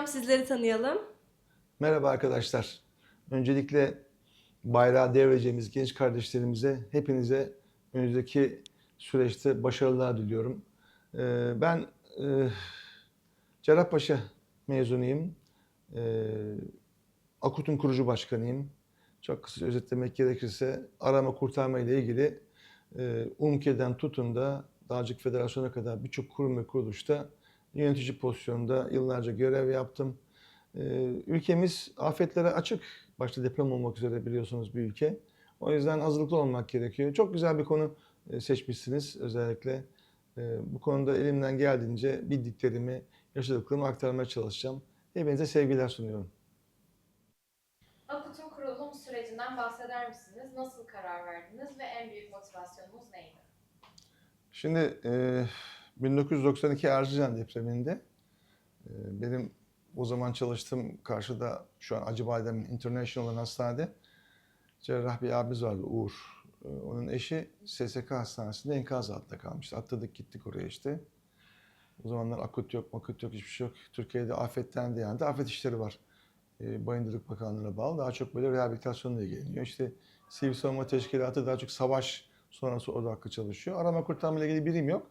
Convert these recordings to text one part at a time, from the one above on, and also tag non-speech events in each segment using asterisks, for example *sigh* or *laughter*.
Hocam sizleri tanıyalım. Merhaba arkadaşlar. Öncelikle bayrağı devreceğimiz genç kardeşlerimize, hepinize önümüzdeki süreçte başarılar diliyorum. Ee, Ben e, Cerrahpaşa mezunuyum. Ee, Akut'un kurucu başkanıyım. Çok kısa özetlemek gerekirse arama kurtarma ile ilgili e, UMKE'den tutun da Dağcılık Federasyonu'na kadar birçok kurum ve kuruluşta yönetici pozisyonunda yıllarca görev yaptım. Ee, Ülkemiz afetlere açık. Başta deprem olmak üzere biliyorsunuz bir ülke. O yüzden hazırlıklı olmak gerekiyor. Çok güzel bir konu e, seçmişsiniz özellikle. Ee, Bu konuda elimden geldiğince bildiklerimi, yaşadıklarımı aktarmaya çalışacağım. Hepinize sevgiler sunuyorum. Akut'un kurulum sürecinden bahseder misiniz? Nasıl karar verdiniz ve en büyük motivasyonunuz neydi? Şimdi e, 1992 Erzincan depreminde e, benim o zaman çalıştığım karşıda şu an Acıbadem International olan hastanede cerrah bir abimiz vardı Uğur. E, onun eşi SSK hastanesinde enkaz altında kalmıştı. Atladık gittik oraya işte. O zamanlar akut yok, makut yok, hiçbir şey yok. Türkiye'de afetten de yani de afet işleri var. E, Bayındırlık Bakanlığı'na bağlı. Daha çok böyle rehabilitasyonla ilgileniyor. İşte Sivil Savunma Teşkilatı daha çok savaş sonrası odaklı çalışıyor. Arama kurtarma ile ilgili birim yok.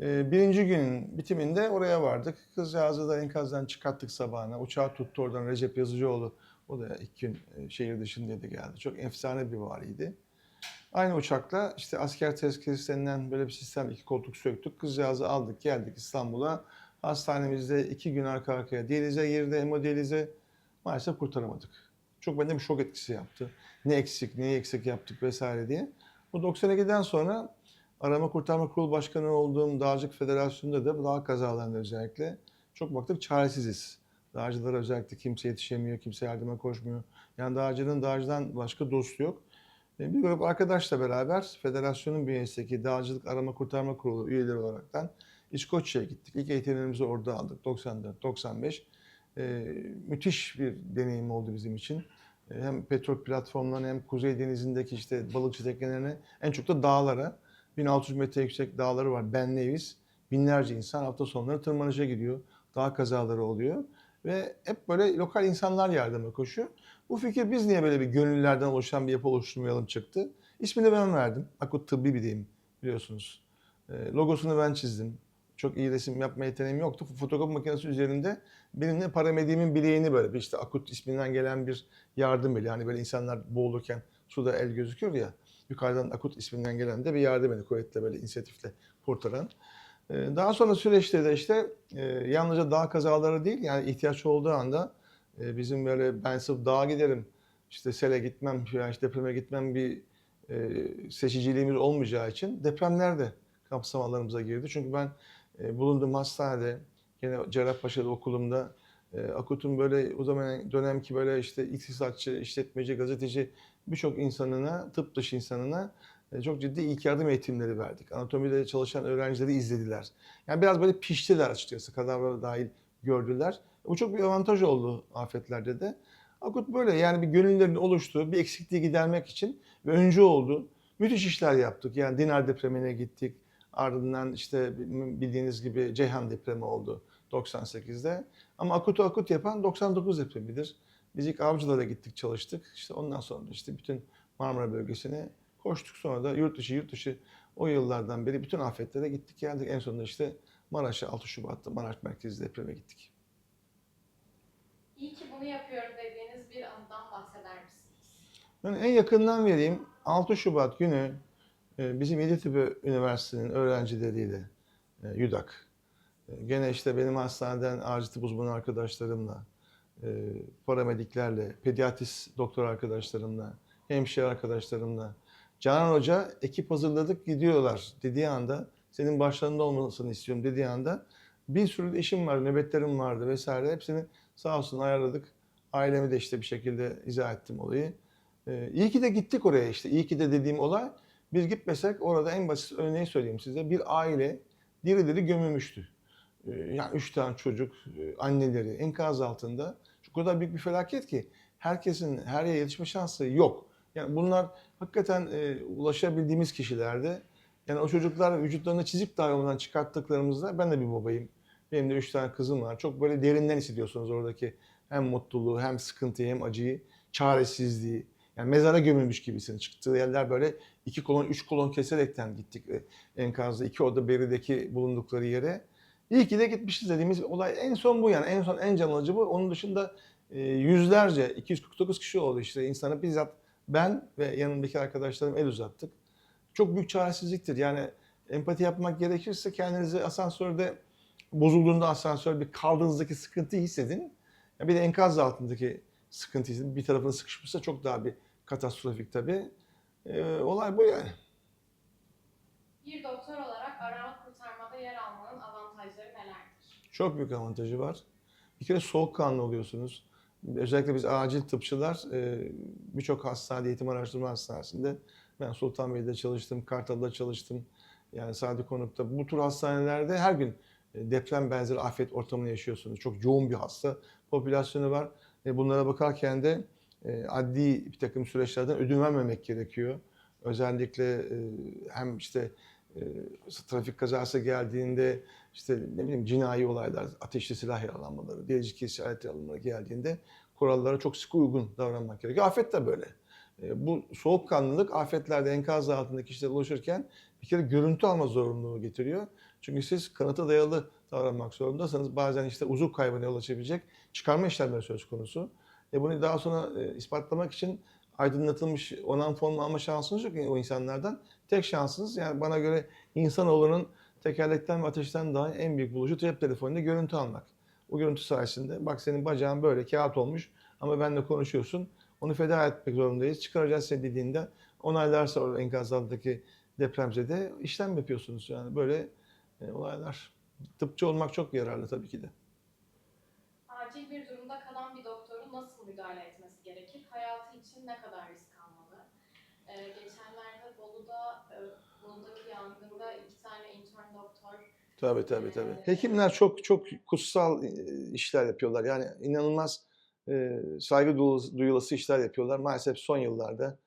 Ee, Birinci günün bitiminde oraya vardık. Kızcağızı da enkazdan çıkarttık sabahına. Uçağı tuttu oradan Recep Yazıcıoğlu. O da ilk gün e, şehir dışındaydı geldi. Çok efsane bir variydi. Aynı uçakla işte asker tezkeresi böyle bir sistem iki koltuk söktük. Kızcağızı aldık geldik İstanbul'a. Hastanemizde iki gün arka arkaya diyalize girdi, hemodiyalize. Maalesef kurtaramadık. Çok bende bir şok etkisi yaptı. Ne eksik, neyi eksik yaptık vesaire diye. Bu 92'den sonra Arama Kurtarma Kurulu Başkanı olduğum Dağcılık Federasyonu'nda da dağ kazalarında özellikle çok baktık çaresiziz. Dağcılara özellikle kimse yetişemiyor, kimse yardıma koşmuyor. Yani dağcının dağcıdan başka dostu yok. E, Bir grup arkadaşla beraber federasyonun bünyesindeki Dağcılık Arama Kurtarma Kurulu üyeleri olaraktan İskoçya'ya gittik. İlk eğitimlerimizi orada aldık 94-95. E, müthiş bir deneyim oldu bizim için. E, hem petrol platformlarına hem Kuzey Denizi'ndeki işte balıkçı teknelerine en çok da dağlara 1600 metre yüksek dağları var Ben Nevis. Binlerce insan hafta sonları tırmanışa gidiyor. Dağ kazaları oluyor. Ve hep böyle lokal insanlar yardıma koşuyor. Bu fikir biz niye böyle bir gönüllülerden oluşan bir yapı oluşturmayalım çıktı. İsmini ben verdim. Akut Tıbbi Bireyim biliyorsunuz. E, logosunu ben çizdim. Çok iyi resim yapma yeteneğim yoktu. Fotokopi makinesi üzerinde benimle paramediğimin bileğini böyle bir işte akut isminden gelen bir yardım eli. Hani böyle insanlar boğulurken suda el gözüküyor ya. Yukarıdan akut isminden gelen de bir yardım eli kuvvetle böyle inisiyatifle kurtaran. Ee, Daha sonra süreçte de işte e, yalnızca dağ kazaları değil yani ihtiyaç olduğu anda e, bizim böyle ben sırf dağa giderim işte sele gitmem veya işte depreme gitmem bir e, seçiciliğimiz olmayacağı için depremler de kapsam girdi. Çünkü ben bulunduğum hastanede yine Cerrahpaşa'da okulumda Akut'un böyle o zaman dönemki böyle işte iktisatçı, işletmeci, gazeteci birçok insanına, tıp dışı insanına e, çok ciddi ilk yardım eğitimleri verdik. Anatomide çalışan öğrencileri izlediler. Yani biraz böyle piştiler açıkçası. Kadavra dahil gördüler. Bu çok bir avantaj oldu afetlerde de. Akut böyle yani bir gönüllerin oluştuğu bir eksikliği gidermek için ve öncü oldu. Müthiş işler yaptık. Yani Dinar depremine gittik. Ardından işte bildiğiniz gibi Ceyhan depremi oldu 98'de. Ama akutu akut yapan 99 depremidir. Biz ilk avcılara gittik çalıştık. İşte ondan sonra da işte bütün Marmara bölgesine koştuk. Sonra da yurt dışı yurt dışı o yıllardan beri bütün afetlere gittik geldik. En sonunda işte Maraş'a 6 Şubat'ta Maraş merkezi depreme gittik. İyi ki bunu yapıyorum dediğiniz bir andan bahseder misiniz? Ben en yakından vereyim 6 Şubat günü e, bizim Yeditepe Üniversitesi'nin öğrencileriyle e, YÜDAK. e, Gene işte benim hastaneden acil tıp uzmanı arkadaşlarımla, paramediklerle, pediatrist doktor arkadaşlarımla, hemşire arkadaşlarımla, Canan Hoca ekip hazırladık gidiyorlar dediği anda, senin başlarında olmasını istiyorum dediği anda bir sürü işim var, nöbetlerim vardı vesaire. Hepsini sağ olsun ayarladık. Ailemi de işte bir şekilde izah ettim olayı. Ee, iyi ki de gittik oraya işte. İyi ki de dediğim olay biz gitmesek orada en basit örneği söyleyeyim size. Bir aile diri diri gömülmüştü. Ee, yani üç tane çocuk, e, anneleri enkaz altında. Şu kadar büyük bir felaket ki herkesin her yere yetişme şansı yok. Yani bunlar hakikaten e, ulaşabildiğimiz kişilerde. Yani o çocuklar vücutlarını çizik dahi olmadan çıkarttıklarımızda ben de bir babayım. Benim de üç tane kızım var. Çok böyle derinden hissediyorsunuz oradaki hem mutluluğu hem sıkıntıyı hem acıyı, çaresizliği. Yani mezara gömülmüş gibisiniz. Çıktığı yerler böyle iki kolon, üç kolon keserekten gittik e, enkazda. iki oda berideki bulundukları yere. İyi ki de gitmişiz dediğimiz olay en son bu yani. En son en can alıcı bu. Onun dışında e, yüzlerce, 249 kişi oldu işte insana bizzat ben ve yanımdaki arkadaşlarım el uzattık. Çok büyük çaresizliktir. Yani empati yapmak gerekirse kendinizi asansörde bozulduğunda asansör bir kaldığınızdaki sıkıntıyı hissedin. Ya bir de enkaz altındaki sıkıntı hissedin. Bir tarafını sıkışmışsa çok daha bir katastrofik tabii. Ee, olay bu yani. Bir doktor olarak arama kurtarmada yer almanın avantajları nelerdir? Çok büyük avantajı var. Bir kere soğukkanlı oluyorsunuz. Özellikle biz acil tıpçılar e, birçok hastane, eğitim araştırma hastanesinde ben Sultanbeyli'de çalıştım, Kartal'da çalıştım. Yani Sadi Konuk'ta. Bu tür hastanelerde her gün e, deprem benzeri afet ortamını yaşıyorsunuz. Çok yoğun bir hasta popülasyonu var. E, Bunlara bakarken de adli bir takım süreçlerden ödün vermemek gerekiyor. Özellikle hem işte e, trafik kazası geldiğinde işte ne bileyim cinayi olaylar, ateşli silah yaralanmaları, delici alet yaralanmaları geldiğinde kurallara çok sıkı uygun davranmak gerekiyor. Afet de böyle. E, Bu soğukkanlılık afetlerde enkaz altındaki kişilere ulaşırken bir kere görüntü alma zorunluluğu getiriyor. Çünkü siz kanıta dayalı davranmak zorundasınız. Bazen işte uzuv kaybına yol açabilecek çıkarma işlemleri söz konusu. E bunu daha sonra e, ispatlamak için aydınlatılmış onan formu alma şansınız yok o insanlardan. Tek şansınız yani bana göre insanoğlunun tekerlekten ve ateşten daha en büyük buluşu cep telefonuyla görüntü almak. O görüntü sayesinde bak senin bacağın böyle kağıt olmuş ama benimle konuşuyorsun. Onu feda etmek zorundayız. Çıkaracağız seni dediğinde onaylarsa o enkaz altındaki depremzede işlem yapıyorsunuz. Yani böyle e, olaylar. Tıpçı olmak çok yararlı tabii ki de. Acil bir durumda kalan bir doktorun nasıl müdahale etmesi gerekir? Hayatı için ne kadar risk almalı? Ee, geçenlerde Bolu'daki yangında iki tane intern doktor Tabii tabii tabii. Hekimler çok çok kutsal e, işler yapıyorlar. Yani inanılmaz e, saygı duyulası, işler yapıyorlar. Maalesef son yıllarda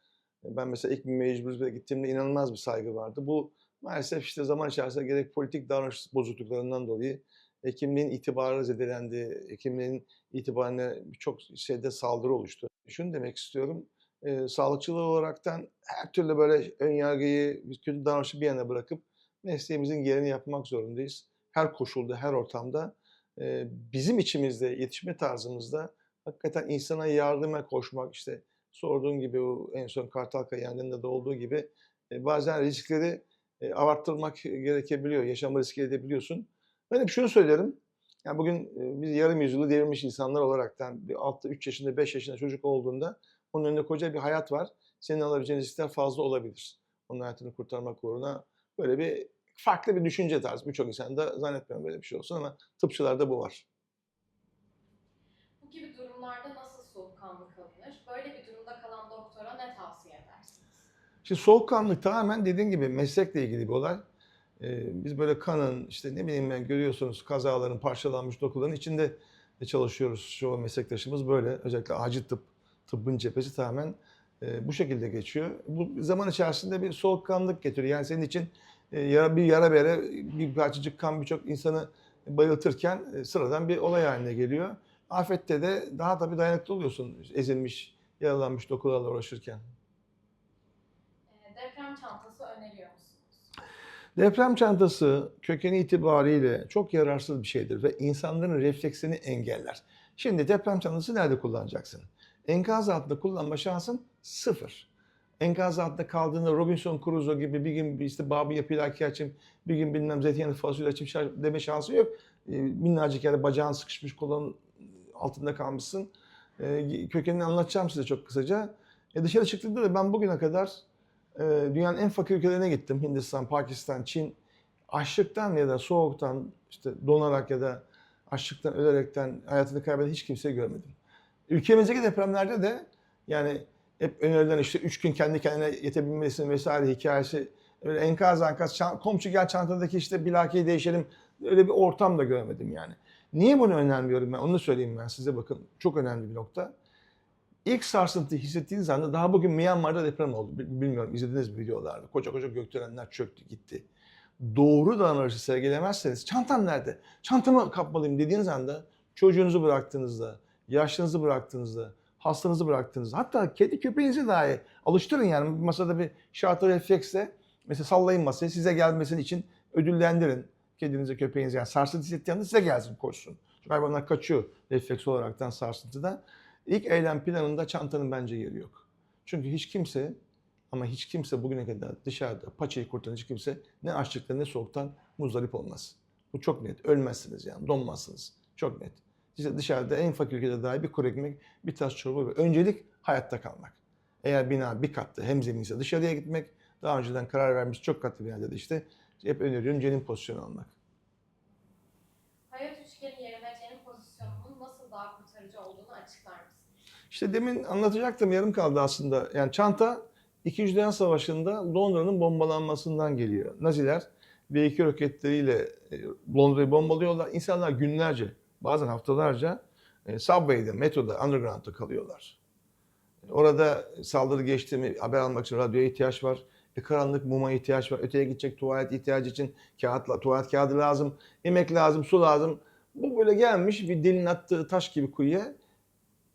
e, ben mesela ilk bir mecburiyete gittiğimde inanılmaz bir saygı vardı. Bu maalesef işte zaman içerisinde gerek politik davranış bozukluklarından dolayı hekimliğin itibarı zedelendi. Hekimliğin itibarına birçok şeyde saldırı oluştu. Şunu demek istiyorum. E, sağlıkçılar olaraktan her türlü böyle ön yargıyı, kötü davranışı bir yana bırakıp mesleğimizin gereğini yapmak zorundayız. Her koşulda, her ortamda. Ee, Bizim içimizde, yetişme tarzımızda hakikaten insana yardıma koşmak, işte sorduğun gibi o en son Kartalkaya yangında da olduğu gibi e, bazen riskleri e, abarttırmak gerekebiliyor. Yaşamı riske edebiliyorsun. Ben hep şunu söylerim. Yani bugün e, biz yarım yüzyılı devirmiş insanlar olaraktan bir altta 3 yaşında, 5 yaşında çocuk olduğunda onun önünde koca bir hayat var. Senin alabileceğin riskler fazla olabilir. Onun hayatını kurtarmak uğruna böyle bir farklı bir düşünce tarzı. Birçok insan da zannetmiyorum böyle bir şey olsun ama tıpçılarda bu var. Bu gibi durumlarda nasıl soğukkanlı kalınır? Böyle bir durumda kalan doktora ne tavsiye edersiniz? Şimdi soğukkanlılık tamamen dediğin gibi meslekle ilgili bir olay. Ee, biz böyle kanın işte ne bileyim ben görüyorsunuz kazaların parçalanmış dokuların içinde çalışıyoruz. Şu meslektaşımız böyle özellikle acil tıp, tıbbın cephesi tamamen e, bu şekilde geçiyor. Bu zaman içerisinde bir soğukkanlılık getiriyor. Yani senin için e, yara, bir yara bere bir parçacık kan birçok insanı bayıltırken e, sıradan bir olay haline geliyor. Afette de daha tabii dayanıklı oluyorsun ezilmiş, yaralanmış dokularla uğraşırken. Ee, deprem çantası öneriyor musunuz? Deprem çantası kökeni itibariyle çok yararsız bir şeydir ve insanların refleksini engeller. Şimdi deprem çantası nerede kullanacaksın? Enkaz altında kullanma şansın sıfır. Enkaz altında kaldığında Robinson Crusoe gibi bir gün işte babı yapıyla açayım, bir gün bilmem zeytinyağı fasulye açayım deme şansı yok. E, minnacık yerde bacağın sıkışmış kolun altında kalmışsın. E, kökenini anlatacağım size çok kısaca. E, dışarı çıktığımda da ben bugüne kadar e, dünyanın en fakir ülkelerine gittim. Hindistan, Pakistan, Çin. Açlıktan ya da soğuktan, işte donarak ya da açlıktan ölerekten hayatını kaybeden hiç kimseyi görmedim. Ülkemizdeki depremlerde de yani hep önerilen işte üç gün kendi kendine yetebilmelisin vesaire hikayesi. Öyle enkaz enkaz çan- komşu gel çantadaki işte bilakiyi değişelim. Öyle bir ortam da görmedim yani. Niye bunu önermiyorum ben? Onu söyleyeyim ben size bakın. Çok önemli bir nokta. İlk sarsıntıyı hissettiğiniz anda daha bugün Myanmar'da deprem oldu. Bil- Bilmiyorum izlediniz mi videolarda. Koca koca gökdelenler çöktü gitti. doğru davranışı sergilemezseniz çantam nerede? Çantamı kapmalıyım dediğiniz anda çocuğunuzu bıraktığınızda, yaşlınızı bıraktığınızda, hastanızı bıraktığınızda hatta kedi köpeğinizi dahi alıştırın yani masada bir şartlı refleksle mesela sallayın masayı size gelmesi için ödüllendirin kedinize köpeğinize yani sarsıntı hissettiği anda size gelsin koşsun. Çünkü hayvanlar kaçıyor refleks olaraktan sarsıntıda. İlk eylem planında çantanın bence yeri yok. Çünkü hiç kimse ama hiç kimse bugüne kadar dışarıda paçayı kurtaran hiç kimse ne açlıktan ne soğuktan muzdarip olmaz. Bu çok net. Ölmezsiniz yani. Donmazsınız. Çok net. İşte dışarıda en fakir ülkede dahi bir kuru ekmek, bir tas çorba ve öncelik hayatta kalmak. Eğer bina bir katlı hem zeminse dışarıya gitmek. Daha önceden karar vermiş çok katlı binada da işte hep öneriyorum cenin pozisyonu almak. Hayat üçgeni yerine cenin pozisyonunun nasıl daha kurtarıcı olduğunu açıklar mısınız? İşte demin anlatacaktım yarım kaldı aslında. Yani çanta 2. Dünya Savaşı'nda Londra'nın bombalanmasından geliyor. Naziler V2 roketleriyle e, Londra'yı bombalıyorlar. İnsanlar günlerce, bazen haftalarca e, subway'de, metroda, underground'da kalıyorlar. Orada saldırı geçti mi haber almak için radyoya ihtiyaç var. E, karanlık muma ihtiyaç var. Öteye gidecek tuvalet ihtiyacı için kağıtla, tuvalet kağıdı lazım. Yemek lazım, su lazım. Bu böyle gelmiş bir dilin attığı taş gibi kuyuya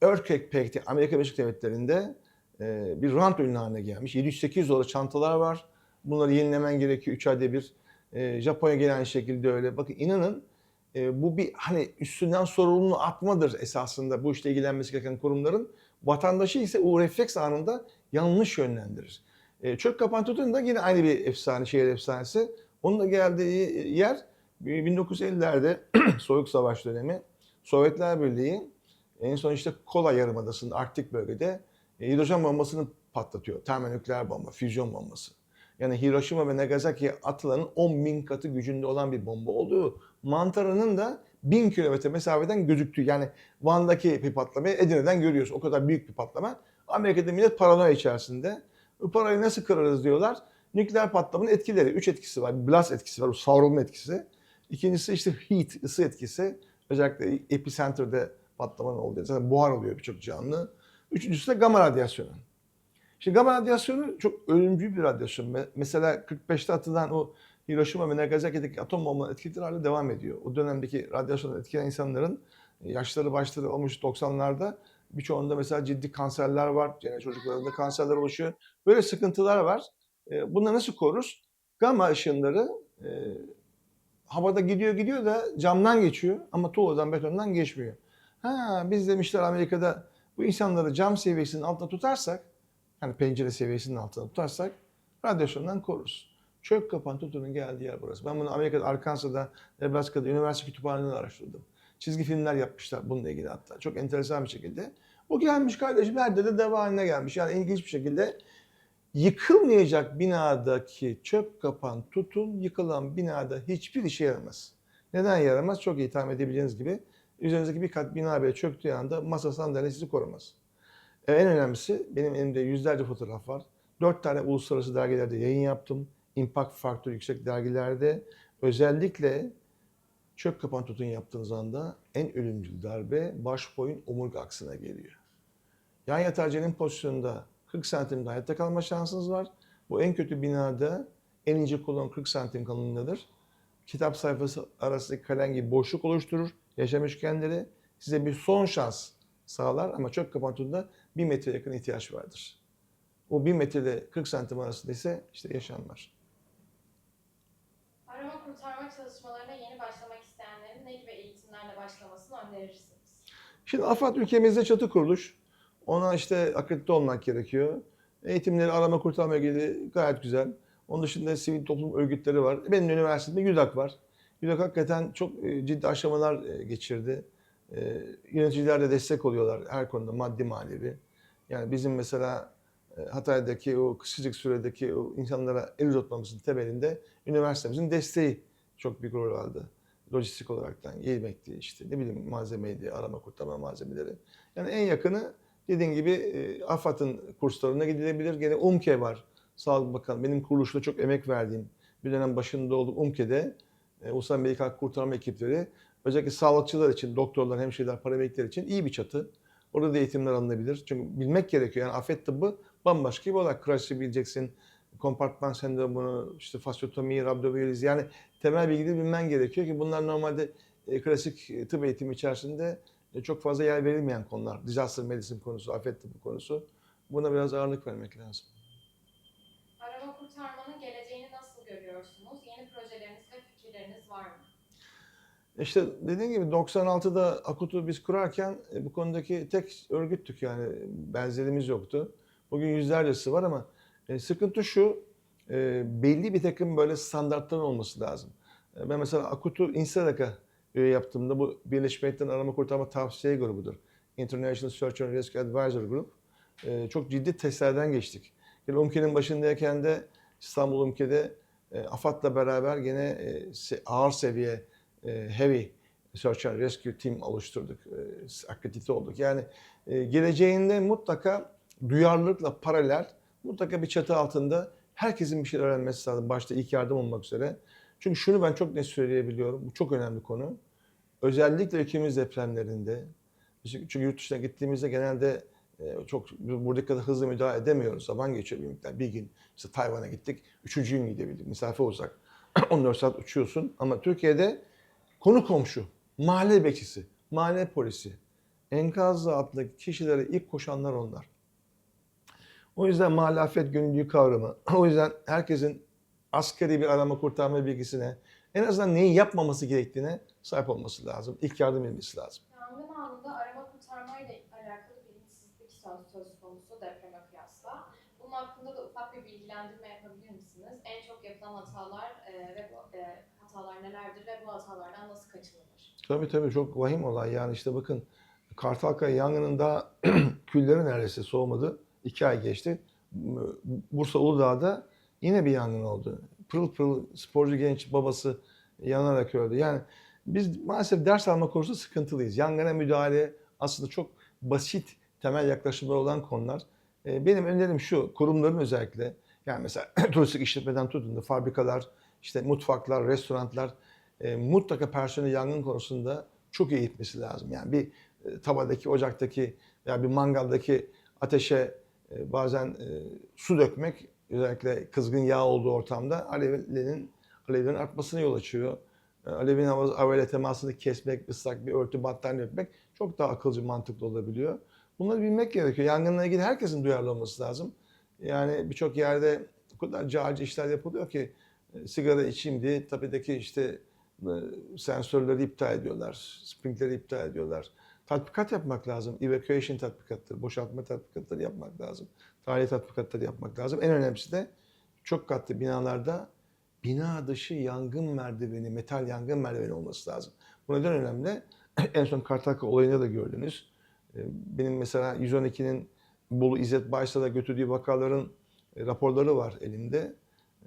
Earthquake Pack'te Amerika Birleşik Devletleri'nde e, bir rant ürünü haline gelmiş. 700-800 dolar çantalar var. Bunları yenilemen gerekiyor 3 ayda bir. E, Japonya gelen şekilde öyle. Bakın inanın e, bu bir hani üstünden sorumluluğunu atmadır esasında bu işle ilgilenmesi gereken kurumların. Vatandaşı ise o refleks anında yanlış yönlendirir. E, çök kapan tutun da yine aynı bir efsane, şehir efsanesi. Onun da geldiği yer 1950'lerde *clears throat* Soğuk Savaş dönemi. Sovyetler Birliği en son işte Kola Yarımadası'nda Arktik bölgede e, hidrojen bombasını patlatıyor. Termonükleer bomba, füzyon bombası. Yani Hiroşima ve Nagasaki'ye atılanın 10 bin katı gücünde olan bir bomba olduğu mantarının da 1000 kilometre mesafeden gözüktüğü. Yani Van'daki bir patlamayı Edirne'den görüyoruz. O kadar büyük bir patlama. Amerika'da millet paranoya içerisinde. Bu parayı nasıl kırarız diyorlar. Nükleer patlamanın etkileri. Üç etkisi var. Blast etkisi var. Savrulma etkisi. İkincisi işte heat, ısı etkisi. Özellikle epicenter'de patlamanın olduğu. Zaten buhar oluyor birçok canlı. Üçüncüsü de gamma radyasyonu. Şimdi gamma radyasyonu çok ölümcül bir radyasyon. Me- Mesela 45'te atılan o Hiroşima ve Nagasaki'deki atom bombalarının etkileri hala devam ediyor. O dönemdeki radyasyondan etkilenen insanların yaşları başları olmuş 90'larda birçoğunda mesela ciddi kanserler var. Yani çocuklarında kanserler oluşuyor. Böyle sıkıntılar var. E, Bunları nasıl koruruz? Gamma ışınları e, havada gidiyor gidiyor da camdan geçiyor ama tuğladan betondan geçmiyor. Ha biz demişler Amerika'da bu insanları cam seviyesinin altında tutarsak, yani pencere seviyesinin altında tutarsak radyasyondan koruruz. Çök kapan tutunun geldiği yer burası. Ben bunu Amerika'da, Arkansas'da, Nebraska'da üniversite kütüphanelerinde araştırdım. Çizgi filmler yapmışlar bununla ilgili hatta. Çok enteresan bir şekilde. Bu gelmiş kardeşim nerede de deva haline gelmiş. Yani ilginç bir şekilde yıkılmayacak binadaki çöp kapan tutun yıkılan binada hiçbir işe yaramaz. Neden yaramaz? Çok iyi tahmin edebileceğiniz gibi üzerinizdeki bir kat bina bile çöktüğü anda masa sandalye sizi korumaz. E, en önemlisi benim elimde yüzlerce fotoğraf var. Dört tane uluslararası dergilerde yayın yaptım. Impact faktörü yüksek dergilerde. Özellikle çök kapan tutun yaptığınız anda en ölümcül darbe baş boyun omurga aksına geliyor. Yan yatağı cenin pozisyonunda 40 santimde hayatta kalma şansınız var. Bu en kötü binada en ince kolon 40 santim kalınlığındadır. Kitap sayfası arasındaki kalem gibi boşluk oluşturur. Yaşam üçgenleri size bir son şans sağlar ama çök kapantında 1 metre yakın ihtiyaç vardır. O 1 metre ile 40 santim arasında ise işte yaşam var. Arama kurtarma çalışmalarına yeni başlamak isteyenlerin ne gibi eğitimlerle başlamasını önerirsiniz? Şimdi AFAD ülkemizde çatı kuruluş. Ona işte akredite olmak gerekiyor. Eğitimleri arama kurtarma ilgili gayet güzel. Onun dışında sivil toplum örgütleri var. Benim üniversitemde YÜDAK var. YÜDAK hakikaten çok e, ciddi aşamalar e, geçirdi. E, Yöneticiler de destek oluyorlar her konuda maddi manevi. Yani bizim mesela Hatay'daki o kısacık süredeki o insanlara el uzatmamızın temelinde üniversitemizin desteği çok büyük rol aldı. Lojistik olaraktan yemekti işte ne bileyim malzemeydi, arama kurtarma malzemeleri. Yani en yakını dediğim gibi e, AFAD'ın kurslarına gidilebilir. Gene UMKE var. Sağlık Bakanı benim kuruluşta çok emek verdiğim bir dönem başında olduğum UMKE'de e, Ulusal Medikal Kurtarma ekipleri özellikle sağlıkçılar için, doktorlar, hemşireler, paramedikler için iyi bir çatı. Orada da eğitimler alınabilir. Çünkü bilmek gerekiyor. Yani afet tıbbı bambaşka bir olay. Crash'ı bileceksin, kompartman sendromunu, işte fasyotomiyi, rabdoviyoliz yani temel bilgileri bilmen gerekiyor ki bunlar normalde e, klasik e, tıp eğitimi içerisinde e, çok fazla yer verilmeyen konular. Disaster medicine konusu, afet tıbı konusu. Buna biraz ağırlık vermek lazım. Arama kurtarmanın geleceğini nasıl görüyorsunuz? Yeni projeleriniz ve fikirleriniz var mı? İşte dediğim gibi 96'da Akut'u biz kurarken e, bu konudaki tek örgüttük yani benzerimiz yoktu. Bugün yüzlercesi var ama e, sıkıntı şu e, belli bir takım böyle standartların olması lazım. E, ben mesela Akut'u Instadak'a üye yaptığımda bu Birleşmiş Milletler'in Arama Kurtarma Tavsiye Grubu'dur. International Search and Rescue Advisor Group. E, çok ciddi testlerden geçtik. Yani UMKE'nin başındayken de İstanbul UMKE'de e, AFAD'la beraber gene e, ağır seviye e, heavy search and rescue team oluşturduk. E, akredite olduk. Yani e, geleceğinde mutlaka duyarlılıkla paralel mutlaka bir çatı altında herkesin bir şeyler öğrenmesi lazım. Başta ilk yardım olmak üzere. Çünkü şunu ben çok net söyleyebiliyorum. Bu çok önemli konu. Özellikle ülkemiz depremlerinde çünkü yurt dışına gittiğimizde genelde e, çok buradaki kadar hızlı müdahale edemiyoruz. Zaman geçiyor bir. Bir gün işte Tayvan'a gittik. Üçüncü gün gidebildik. Mesafe uzak. *clears throat* 14 saat uçuyorsun. Ama Türkiye'de konu komşu, mahalle bekçisi, mahalle polisi, enkazla altındaki kişilere ilk koşanlar onlar. O yüzden mahalle afet gönüllülüğü kavramı, o yüzden herkesin askeri bir arama kurtarma bilgisine, en azından neyi yapmaması gerektiğine sahip olması lazım. İlk yardım bilmesi lazım. Yangın anında arama kurtarmayla alakalı bilinçsizlik söz, söz konusu depreme kıyasla. Bunun hakkında da ufak bir bilgilendirme yapabilir misiniz? En çok yapılan hatalar e, ve bu e, hatalar nelerdir ve bu hatalardan nasıl kaçınılır? Tabii tabii çok vahim olay. Yani işte bakın Kartalkaya yangınında *clears throat* külleri neredeyse soğumadı. İki ay geçti. Bursa Uludağ'da yine bir yangın oldu. Pırıl pırıl sporcu genç babası yanarak öldü. Yani biz maalesef ders alma konusunda sıkıntılıyız. Yangına müdahale aslında çok basit temel yaklaşımlar olan konular. Ee, Benim önerim şu, kurumların özellikle yani mesela *clears throat* turistik işletmeden tutun da fabrikalar, işte mutfaklar, restoranlar e, mutlaka personel yangın konusunda çok iyi gitmesi lazım. Yani bir e, tavadaki, ocaktaki veya bir mangaldaki ateşe bazen e, su dökmek özellikle kızgın yağ olduğu ortamda alevlerin alevlerin artmasına yol açıyor. E, Alevin hava, havayla temasını kesmek, ıslak bir örtü battaniye örtmek çok daha akılcı, mantıklı olabiliyor. Bunları bilmek gerekiyor. Yangınla ilgili herkesin duyarlı olması lazım. Yani birçok yerde o kadar cahilce işler yapılıyor ki e, sigara içeyim diye tepedeki işte e, sensörleri iptal ediyorlar, springleri iptal ediyorlar. Tatbikat yapmak lazım. Evacuation tatbikatları, boşaltma tatbikatları yapmak lazım. Tahliye tatbikatları yapmak lazım. En önemlisi de çok katlı binalarda bina dışı yangın merdiveni, metal yangın merdiveni olması lazım. Bu neden önemli? *clears throat* en son Kartalka olayında da gördünüz. E, Benim mesela 112'nin Bolu İzzet Baysal'a götürdüğü vakaların e, raporları var elimde.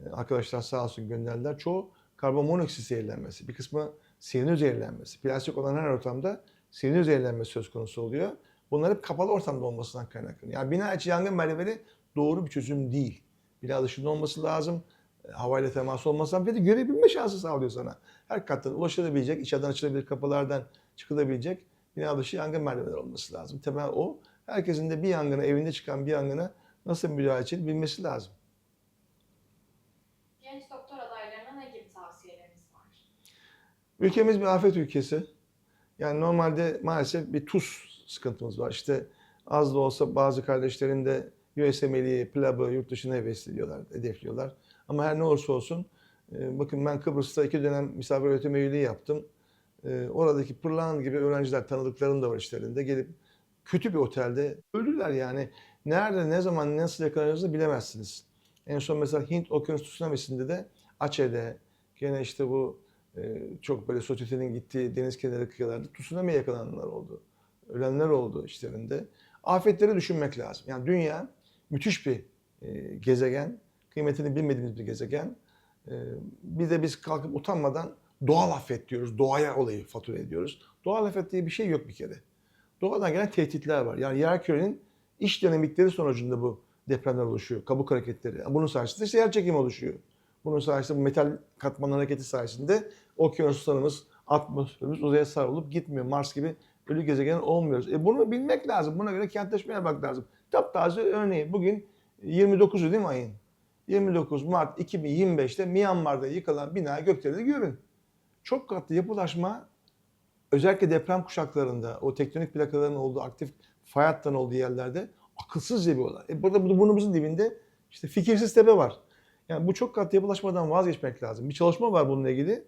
E, Arkadaşlar sağ olsun gönderdiler. Çoğu karbon monoksit zehirlenmesi, bir kısmı siyanür zehirlenmesi. Plastik olan her ortamda siyanür zehirlenmesi söz konusu oluyor. Bunlar hep kapalı ortamda olmasından kaynaklanıyor. Yani bina içi yangın merdiveni doğru bir çözüm değil. Bina dışında olması lazım. E, Havayla temas olması lazım. Ve de görebilme şansı sağlıyor sana. Her kattan ulaşılabilecek, içeriden açılabilir kapılardan çıkılabilecek bina dışı yangın merdivenleri olması lazım. Temel o. Herkesin de bir yangına, evinde çıkan bir yangına nasıl müdahale edeceğini bilmesi lazım. Genç doktor adaylarına ne gibi tavsiyeleriniz var? Ülkemiz bir afet ülkesi. Yani normalde maalesef bir tuz sıkıntımız var. İşte az da olsa bazı kardeşlerin de USMLE'yi, PLAB'ı yurt dışına hevesliyorlar, hedefliyorlar. Ama her ne olursa olsun, e, bakın ben Kıbrıs'ta iki dönem misafir öğretim üyeliği yaptım. E, Oradaki pırlan gibi öğrenciler, tanıdıklarım da var işlerinde gelip kötü bir otelde öldüler yani. Nerede, ne zaman, nasıl yakalanacağınızı bilemezsiniz. En son mesela Hint Okyanus Tsunami'sinde de Aceh'de gene işte bu çok böyle sosyetenin gittiği deniz kenarı kıyılarda tsunami yakalananlar oldu. Ölenler oldu işlerinde. Afetleri düşünmek lazım. Yani dünya müthiş bir e, gezegen. Kıymetini bilmediğimiz bir gezegen. E, bir de biz kalkıp utanmadan doğal afet diyoruz. Doğaya olayı fatura ediyoruz. Doğal afet diye bir şey yok bir kere. Doğadan gelen tehditler var. Yani yerkürenin iş dinamikleri sonucunda bu depremler oluşuyor. Kabuk hareketleri. Bunun sayesinde işte yer çekimi oluşuyor. Bunun sayesinde bu metal katman hareketi sayesinde okyanuslarımız, atmosferimiz uzaya savrulup gitmiyor. Mars gibi ölü gezegen olmuyoruz. E bunu bilmek lazım. Buna göre kentleşmeye bak lazım. Taptaze örneği. Bugün 29'u değil mi ayın? 29 Mart 2025'te Myanmar'da yıkılan bina gökdeleni görün. Çok katlı yapılaşma özellikle deprem kuşaklarında o tektonik plakaların olduğu aktif fay olduğu yerlerde akılsızca bir olay. E burada bu- burnumuzun dibinde işte fikirsiz tepe var. Yani bu çok katlı yapılaşmadan vazgeçmek lazım. Bir çalışma var bununla ilgili.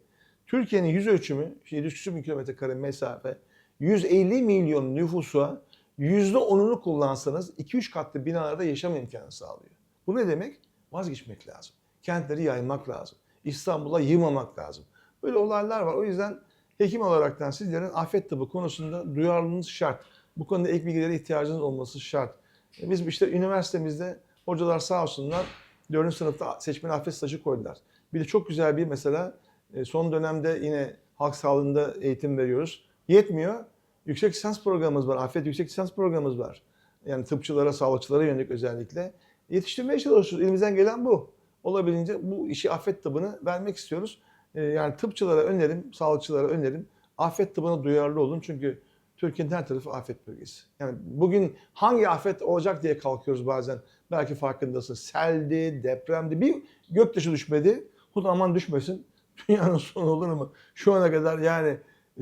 Türkiye'nin yüz ölçümü, 700 küsur bin kilometre kare mesafe, 150 milyon nüfusa %10'unu kullansanız 2-3 katlı binalarda yaşam imkanı sağlıyor. Bu ne demek? Vazgeçmek lazım. Kentleri yaymak lazım. İstanbul'a yığmamak lazım. Böyle olaylar var. O yüzden hekim olaraktan sizlerin afet tıbbı konusunda duyarlılığınız şart. Bu konuda ek bilgilere ihtiyacınız olması şart. E Biz işte üniversitemizde hocalar sağ olsunlar 4. sınıfta seçmen afet stajı koydular. Bir de çok güzel bir mesela e, son dönemde yine halk sağlığında eğitim veriyoruz. Yetmiyor. Yüksek lisans programımız var. Afet yüksek lisans programımız var. Yani tıpçılara, sağlıkçılara yönelik özellikle. Yetiştirmeye çalışıyoruz. Elimizden gelen bu. Olabildiğince bu işi afet tıbbını vermek istiyoruz. E, Yani tıpçılara önerim, sağlıkçılara önerim. Afet tıbbına duyarlı olun. Çünkü Türkiye'nin her tarafı afet bölgesi. Yani bugün hangi afet olacak diye kalkıyoruz bazen. Belki farkındasın. Seldi, depremdi. Bir göktaşı düşmedi. Bu da aman düşmesin. *laughs* Dünyanın sonu olur mu? Şu ana kadar yani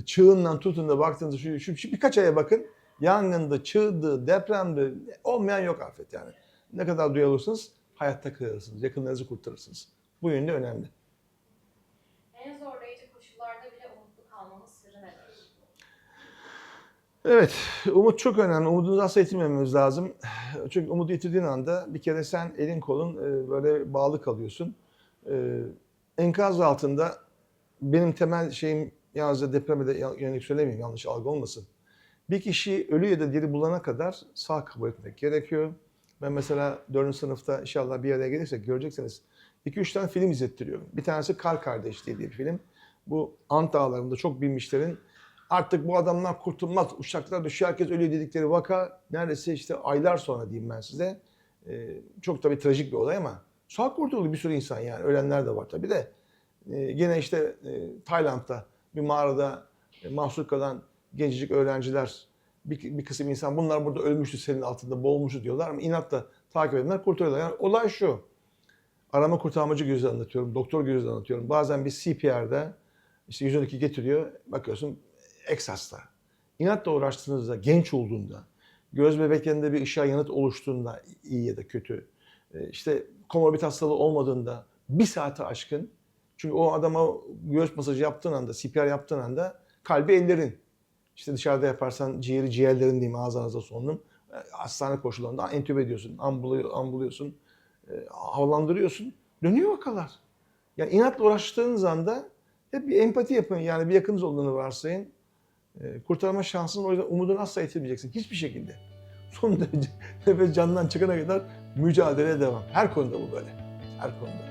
çığından tutun da baktığınızda şu, şu, şu birkaç aya bakın. Yangında, çığdı, depremdi. Olmayan yok afet yani. Ne kadar duyarlı olursanız hayatta kalırsınız. Yakınlarınızı kurtarırsınız. Bu yönde önemli. Evet, umut çok önemli. Umudunuzu asla yitirmememiz lazım. Çünkü umudu yitirdiğin anda bir kere sen elin kolun e, böyle bağlı kalıyorsun. E, Enkaz altında benim temel şeyim yalnızca depreme de yönelik söylemeyeyim yanlış algı olmasın. Bir kişi ölü ya da diri bulana kadar sağ kabul etmek gerekiyor. Ben mesela 4. sınıfta inşallah bir araya gelirsek göreceksiniz. 2-3 tane film izlettiriyorum. Bir tanesi Kar Kardeşliği diye bir film. Bu Ant Dağları'nda çok bilmişlerin artık bu adamlar kurtulmaz, uçaklar düşüyor, herkes ölüyor dedikleri vaka neredeyse işte aylar sonra diyeyim ben size. Ee, çok tabii trajik bir olay ama sağ kurtuldu bir sürü insan yani. Ölenler de var tabii de. Ee, gene işte e, Tayland'da bir mağarada e, mahsur kalan gencecik öğrenciler, bir, bir kısım insan bunlar burada ölmüştü senin altında boğulmuştu diyorlar ama inatla takip edenler kurtarıyorlar. Yani olay şu. Arama kurtarmacı gözü anlatıyorum, doktor gözü anlatıyorum. Bazen bir CPR'da işte 112 getiriyor, bakıyorsun ex hasta. İnatla uğraştığınızda, genç olduğunda, göz bebeklerinde bir ışığa yanıt oluştuğunda iyi ya da kötü, e, işte komorbid hastalığı olmadığında bir saate aşkın çünkü o adama göğüs masajı yaptığın anda, CPR yaptığın anda kalbi ellerin. İşte dışarıda yaparsan ciğeri ciğerlerin diyeyim ağzınıza solunum. E, Hastane koşullarında entübe ediyorsun, ambulu- ambuluyorsun, e, havalandırıyorsun. Dönüyor vakalar. Yani inatla uğraştığınız anda hep bir empati yapın. Yani bir yakınız olduğunu varsayın. E, kurtarma şansını o yüzden umudunu asla yitirmeyeceksin. Hiçbir şekilde. Son derece *laughs* nefes candan çıkana kadar mücadeleye devam. Her konuda bu böyle. Her konuda.